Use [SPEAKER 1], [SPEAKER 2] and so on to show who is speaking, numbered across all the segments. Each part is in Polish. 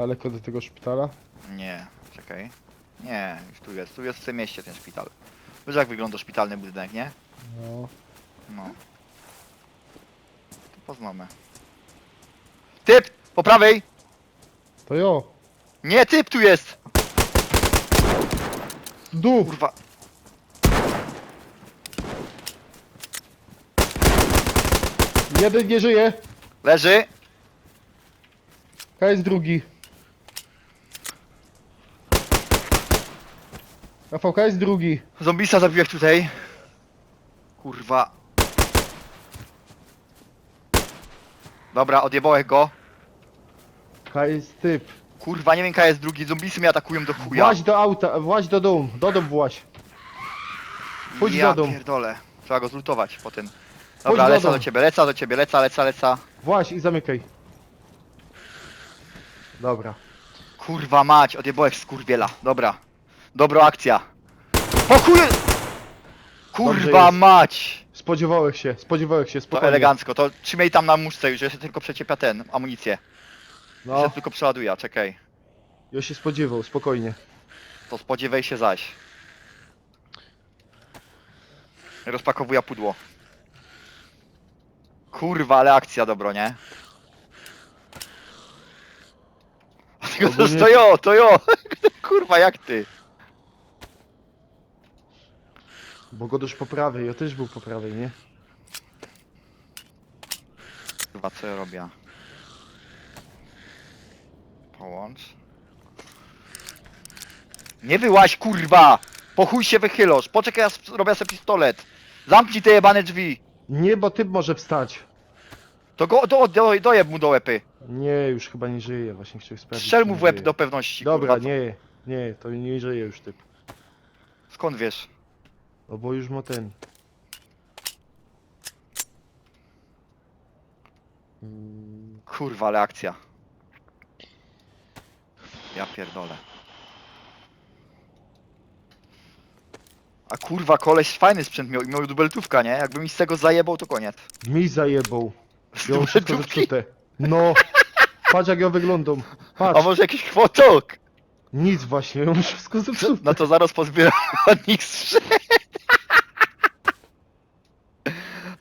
[SPEAKER 1] Daleko do tego szpitala?
[SPEAKER 2] Nie, czekaj. Nie, już tu jest. Tu jest w tym mieście ten szpital. Wiesz jak wygląda szpitalny budynek, nie?
[SPEAKER 1] No.
[SPEAKER 2] No. To poznamy. Typ! Po prawej!
[SPEAKER 1] To jo.
[SPEAKER 2] Nie, typ tu jest!
[SPEAKER 1] Dół!
[SPEAKER 2] Kurwa.
[SPEAKER 1] Jeden nie żyje.
[SPEAKER 2] Leży.
[SPEAKER 1] K jest drugi. Rafał, K jest drugi.
[SPEAKER 2] Zombisa zabiłeś tutaj. Kurwa. Dobra, odjebałeś go.
[SPEAKER 1] K jest typ.
[SPEAKER 2] Kurwa, nie wiem, jaka jest drugi. Zombisy mnie atakują do chuja.
[SPEAKER 1] Właź do auta, właź do domu. Do domu właź. Chodź
[SPEAKER 2] ja
[SPEAKER 1] za dom.
[SPEAKER 2] pierdolę. Trzeba go zlutować po tym. Dobra,
[SPEAKER 1] za
[SPEAKER 2] lecę
[SPEAKER 1] dom.
[SPEAKER 2] do ciebie, lecę do ciebie, lecę, lecę, lecę.
[SPEAKER 1] Właź i zamykaj. Dobra.
[SPEAKER 2] Kurwa mać, odjebałeś skurwiela. Dobra. Dobra akcja. Chuj...
[SPEAKER 1] Dobrze
[SPEAKER 2] Kurwa
[SPEAKER 1] jest.
[SPEAKER 2] mać.
[SPEAKER 1] Spodziewałeś się, spodziewałeś się,
[SPEAKER 2] To
[SPEAKER 1] spokojnie.
[SPEAKER 2] elegancko, to trzymaj tam na muszce już, ja się tylko przeciepia ten, amunicję. No.
[SPEAKER 1] No,
[SPEAKER 2] Się tylko przeładuje, czekaj.
[SPEAKER 1] ja się spodziewał, spokojnie.
[SPEAKER 2] To spodziewaj się zaś. Rozpakowuję pudło. Kurwa, ale akcja dobro, nie? A Tylko to,
[SPEAKER 1] Ogólnie-
[SPEAKER 2] to jo, to jo! Kurwa, jak ty?
[SPEAKER 1] Bo go już po prawej, ja też był po prawej, nie?
[SPEAKER 2] Kurwa, co ja robię? Połącz. Nie wyłaź, kurwa! Po chuj się wychylosz. Poczekaj, ja sp- robię sobie pistolet. Zamknij te jebane drzwi.
[SPEAKER 1] Nie, bo typ może wstać.
[SPEAKER 2] To go do, do, dojeb mu do łepy.
[SPEAKER 1] Nie, już chyba nie żyje, właśnie chciałem sprawdzić.
[SPEAKER 2] Strzel
[SPEAKER 1] czy
[SPEAKER 2] mu
[SPEAKER 1] nie
[SPEAKER 2] w łeb
[SPEAKER 1] żyje.
[SPEAKER 2] do pewności.
[SPEAKER 1] Dobra,
[SPEAKER 2] kurwa.
[SPEAKER 1] nie, nie, to nie żyje już typ.
[SPEAKER 2] Skąd wiesz?
[SPEAKER 1] No bo już ma ten. Mm,
[SPEAKER 2] Kurwa, ale akcja. Ja pierdolę. A kurwa, koleś fajny sprzęt miał i miał dubeltówka, nie? Jakby mi z tego zajebał, to koniec.
[SPEAKER 1] Mi zajebał.
[SPEAKER 2] Z
[SPEAKER 1] Ją wszystko
[SPEAKER 2] dubeltówki?
[SPEAKER 1] zepsute. No. Patrz jak ja wyglądam.
[SPEAKER 2] A
[SPEAKER 1] Patrz.
[SPEAKER 2] może jakiś kwotok?
[SPEAKER 1] Nic właśnie, ją wszystko zepsute.
[SPEAKER 2] No to zaraz pozbieram od nich sprzęt.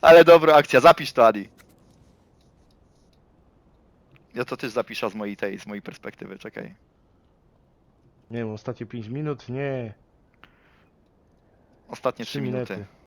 [SPEAKER 2] Ale dobra akcja, zapisz to Adi. Ja to też zapiszę z mojej tej, z mojej perspektywy, czekaj.
[SPEAKER 1] Nie wiem, ostatnie 5 minut? Nie.
[SPEAKER 2] Ostatnie 3
[SPEAKER 1] Trzy
[SPEAKER 2] minuty.
[SPEAKER 1] minuty.